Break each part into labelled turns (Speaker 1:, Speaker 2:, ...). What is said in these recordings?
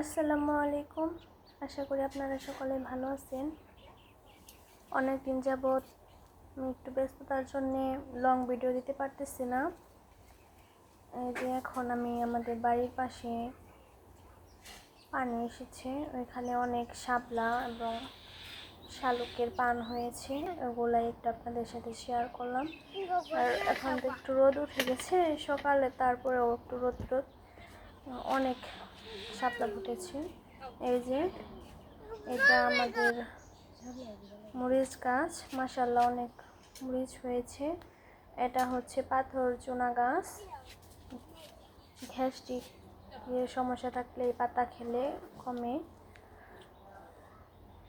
Speaker 1: আসসালামু আলাইকুম। আশা করি আপনারা সকলে ভালো আছেন। অনেক দিন যাবৎ আমি একটু ব্যস্ততার জন্যে লং ভিডিও দিতে পারতেছি না। এই যে এখন আমি আমাদের বাড়ির পাশে পানি এসেছে। ওইখানে অনেক শাপলা এবং শালুকের পান হয়েছে। ওগুলাই একটু আপনাদের সাথে শেয়ার করলাম। আর এখন তো একটু রোদ উঠে গেছে সকালে, তারপরেও একটু রোদ রোদ অনেক শাপলা ফুটেছে। এই যে, এটা আমাদের মরিচ গাছ। মাসাল্লাহ অনেক মরিচ হয়েছে। এটা হচ্ছে পাথর, চুনা গাছ। গ্যাস্ট্রিক সমস্যা থাকলে এই পাতা খেলে কমে।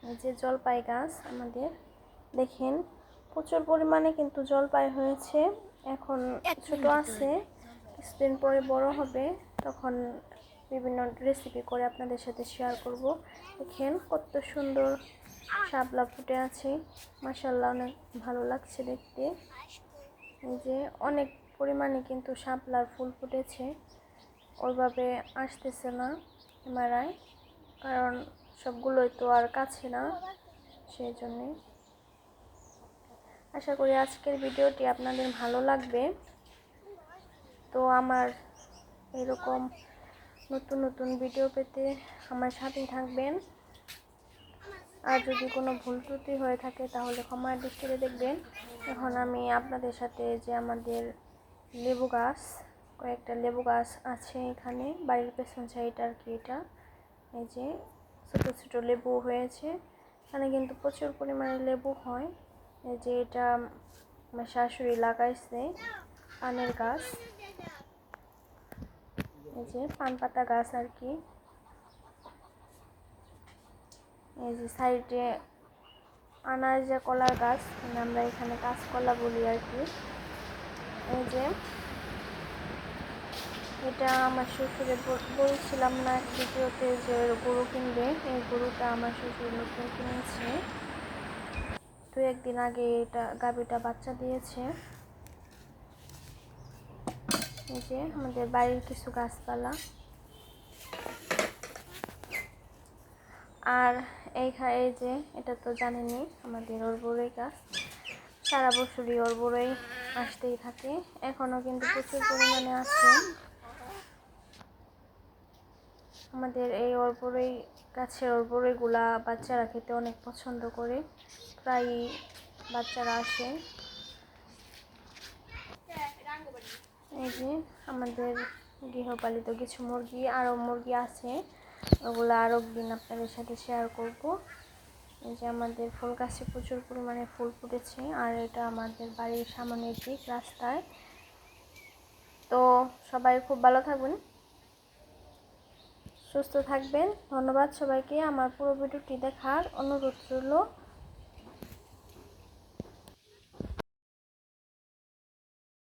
Speaker 1: এই যে জলপাই গাছ আমাদের। দেখেন, প্রচুর পরিমাণে কিন্তু জলপাই হয়েছে। এখন ছোট আছে কিছুদিন পরে বড় হবে, তখন বিভিন্ন রেসিপি করে আপনাদের সাথে শেয়ার করব। দেখেন কত সুন্দর শাপলা ফুটে আছে। মাসাল্লাহ অনেক ভালো লাগছে দেখতে। যে অনেক পরিমাণে কিন্তু শাপলার ফুল ফুটেছে। ওইভাবে আসতেছে না ক্যামেরায়, কারণ সবগুলোই তো আর কাছে না, সেই জন্যে। আশা করি আজকের ভিডিওটি আপনাদের ভালো লাগবে। তো আমার এরকম নতুন নতুন ভিডিও পেতে আমার সাথেই থাকবেন। আর যদি কোনো ভুল ত্রুটি হয়ে থাকে, তাহলে ক্ষমার দৃষ্টিতে দেখবেন। এখন আমি আপনাদের সাথে যে আমাদের লেবু গাছ, কয়েকটা লেবু গাছ আছে এখানে, বাড়ির পেছন সাইড আর কি এটা। এই যে ছোটো ছোটো লেবু হয়েছে। এখানে কিন্তু প্রচুর পরিমাণে লেবু হয়। এই যে এটা আমার শাশুড়ি লাগাইছে পানের গাছ। এই যে পান পাতা গাছ আর কি। এই যে সাইডে আনার যে কলার গাছ মানে আমরা এখানে কাঁচকলা বলি আর কি। এই যে এটা আমার শ্বশুরে বলছিলাম না ভিডিওতে যে গরু কিনবে, এই গরুটা আমার শ্বশুর নতুন কিনেছে। দু একদিন আগে এটা গাভীটা বাচ্চা দিয়েছে। এই যে আমাদের বাড়ির কিছু গাছপালা। আর এই এই যে, এটা তো জানেনি আমাদের ওর বড়ই গাছ। সারা বছরই ওর বড়ই আসতেই থাকে। এখনও কিন্তু প্রচুর পরিমাণে আছে। আমাদের এই অর্বরই গাছের অর্বরইগুলা বাচ্চারা খেতে অনেক পছন্দ করে। প্রায় বাচ্চারা আসে। এই যে আমাদের গৃহপালিত কিছু মুরগি আরও মুরগি আছে। ওগুলো আরও দিন আপনাদের সাথে শেয়ার করব। এই যে আমাদের ফুল গাছে প্রচুর পরিমাণে ফুল ফুটেছে, আর এটা আমাদের বাড়ির সামনের দিক রাস্তায় তো সবাই খুব ভালো থাকবেন সুস্থ থাকবেন। ধন্যবাদ সবাইকে। আমার পুরো ভিডিওটি দেখার অনুরোধ রইল।